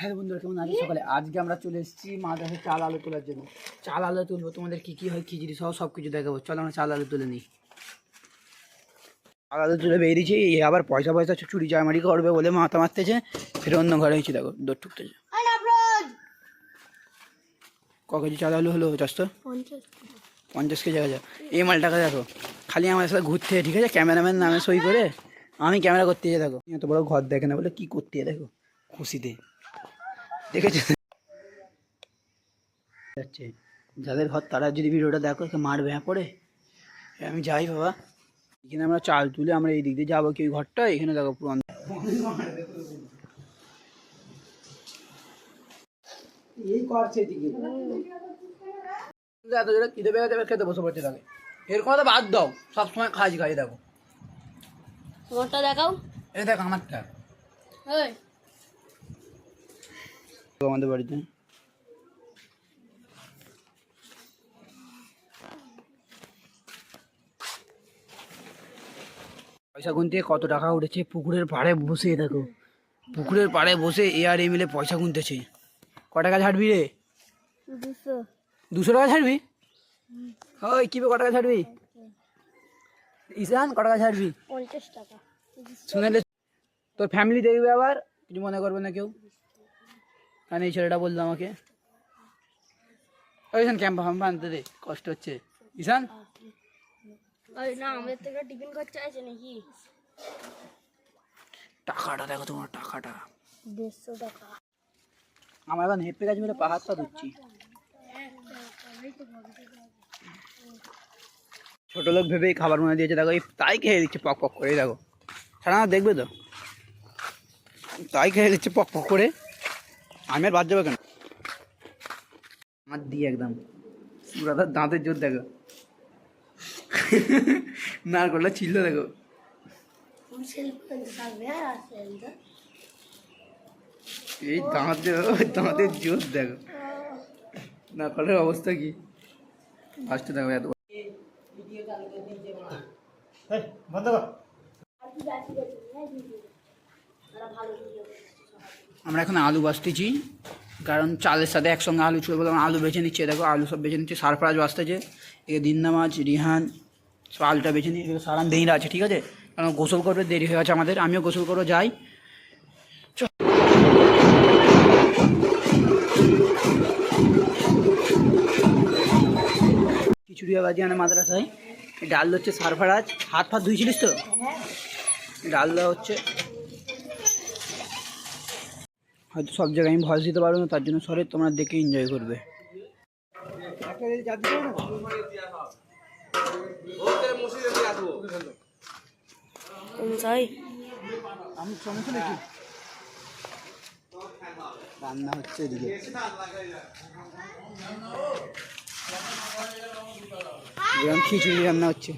হ্যাঁ বন্ধুরা কেমন আছো? সকালে আজকে আমরা চলে এসেছি মাদ্রাসে চাল আলু তোলার জন্য। চাল আলু তুলবো তোমাদের কি কি হয় খিচড়ি সহ সব কিছু দেখাবো। চলো আমরা চাল আলু তুলে নিই। চাল আলু তুলে বেরিয়েছি এই আবার পয়সা পয়সা চুরি চামারি করবে বলে মাথা মারতেছে। ফের অন্য ঘরে হয়েছে দেখো দৌড় ঠুকতেছে। ক কেজি চাল আলু হলো চাষ তো পঞ্চাশ কেজি। হাজার এই মালটাকে দেখো খালি আমার সাথে ঘুরতে ঠিক আছে? ক্যামেরাম্যান নামে সই করে আমি ক্যামেরা করতে যাই দেখো এত বড় ঘর দেখে না বলে কি করতে দেখো খুশিতে। দেখেছ? যাচ্ছে। যাদের ঘর তারা যদি ভিডিওটা দেখো মারবে হ্যাঁ এ আমি যাই বাবা। এখানে আমরা চাল তুলে আমরা এই দিক দিয়ে যাব কি ওই ঘরটা? এখানে দেখো পুরো অন্ধকার। এই করছে এদিকে এত জোরে খিদে পেয়ে যাবে খেতে বসে পড়ছে তাকে। এর কথা বাদ দাও সবসময় খাজ খাই দেখো। তোমারটা দেখাও। এই দেখো আমারটা। এই। আমাদের বাড়িতে। পয়সা গুনতে কত টাকা উঠেছে? পুকুরের পাড়ে বসে দেখো। পুকুরের পাড়ে বসে এ আর এম এল পয়সা গুনতেছে। ক টাকা ছাড়বি রে? দুশো। টাকা ছাড়বি? ওই কি ক টাকা ছাড়বি? ঈশান ক টাকা ছাড়বি? পঞ্চাশ টাকা। শুনেলে তোর ফ্যামিলি দেখবে আবার? কিছু মনে করবে না কেউ? কারণ এই ছেলেটা বলল আমাকে ওই ঈশান ক্যাম্প ফাম্প আনতে দে কষ্ট হচ্ছে। ঈশান? টাকাটা দেখো তোমার টাকাটা। দেড়শো টাকা। আমার এখন হেঁপে গেছে বলে পাহাড়টা ধুচ্ছি ছোট লোক ভেবেই খাবার মনে দিয়েছে দেখো এই তাই খেয়ে দিচ্ছে পক পক করে দেখো। সারা দেখবে তো? তাই খেয়ে দিচ্ছে পক পক করে। আমি আর বাদ যাবে কেন? আমার দিয়ে একদম। পুরাটা দাঁতের জোর দেখো। না করলে ছিল দেখো। এই দাঁতের দাঁতের জোর দেখো। না করার অবস্থা কি? ফার্স্টে দেখো এত আমরা এখন আলু বাছতেছি কারণ চালের সাথে একসঙ্গে আলু ছুঁড়ে বলে আলু বেছে নিচ্ছে। দেখো আলু সব বেছে নিচ্ছে সারফরাজ বাঁচতেছে এদিকে দিন্দামাজ রিহান সব আলুটা বেছে নিয়ে এদিকে সারান দেইরা আছে ঠিক আছে? কারণ গোসল করবে দেরি হয়ে গেছে আমাদের আমিও গোসল করব যাই। খিচুড়ি বাজি আনে মাদ্রাসায়। ডাল হচ্ছে সারফারাজ। হাত ফাত ধুইছিলিস তো? ডাল হচ্ছে। হয়তো সব জায়গায় আমি ভয়েস দিতে পারব না তার জন্য সরে তোমরা দেখে এনজয় করবে। আমি সমস্যা রান্না হচ্ছে এদিকে। এরকম খিচুড়ি রান্না হচ্ছে।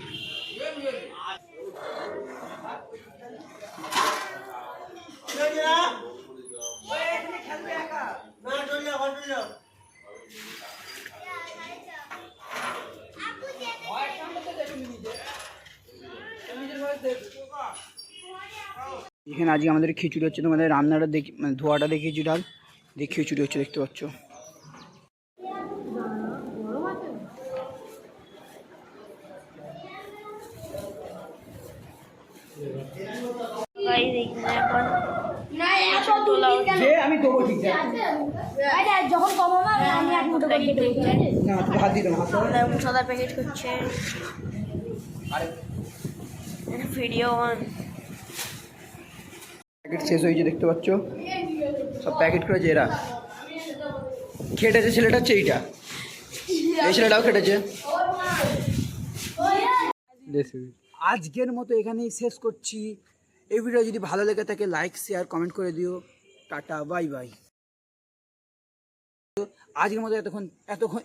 এখানে আজকে আমাদের খিচুড়ি হচ্ছে তোমাদের রান্নাটা দেখি মানে ধোয়াটা দেখিয়েছি ডাল দিয়ে খিচুড়ি হচ্ছে দেখতে পাচ্ছ। দেখি আমি দেবো ঠিক যখন কম হবে আমি এক মুঠো করে কেটে দেবো, ঠিক আছে? না হাত দিতে হাত প্যাকেট করছে। ভিডিও অন প্যাকেট শেষ হয়েছে দেখতে পাচ্ছ? সব প্যাকেট করেছে এরা। খেটেছে ছেলেটা হচ্ছে এইটা। এই ছেলেটাও খেটেছে। আজকের মতো এখানেই শেষ করছি। এই ভিডিও যদি ভালো লেগে থাকে লাইক শেয়ার কমেন্ট করে দিও। টাটা বাই বাই আজকের মতো এতক্ষণ এতক্ষণ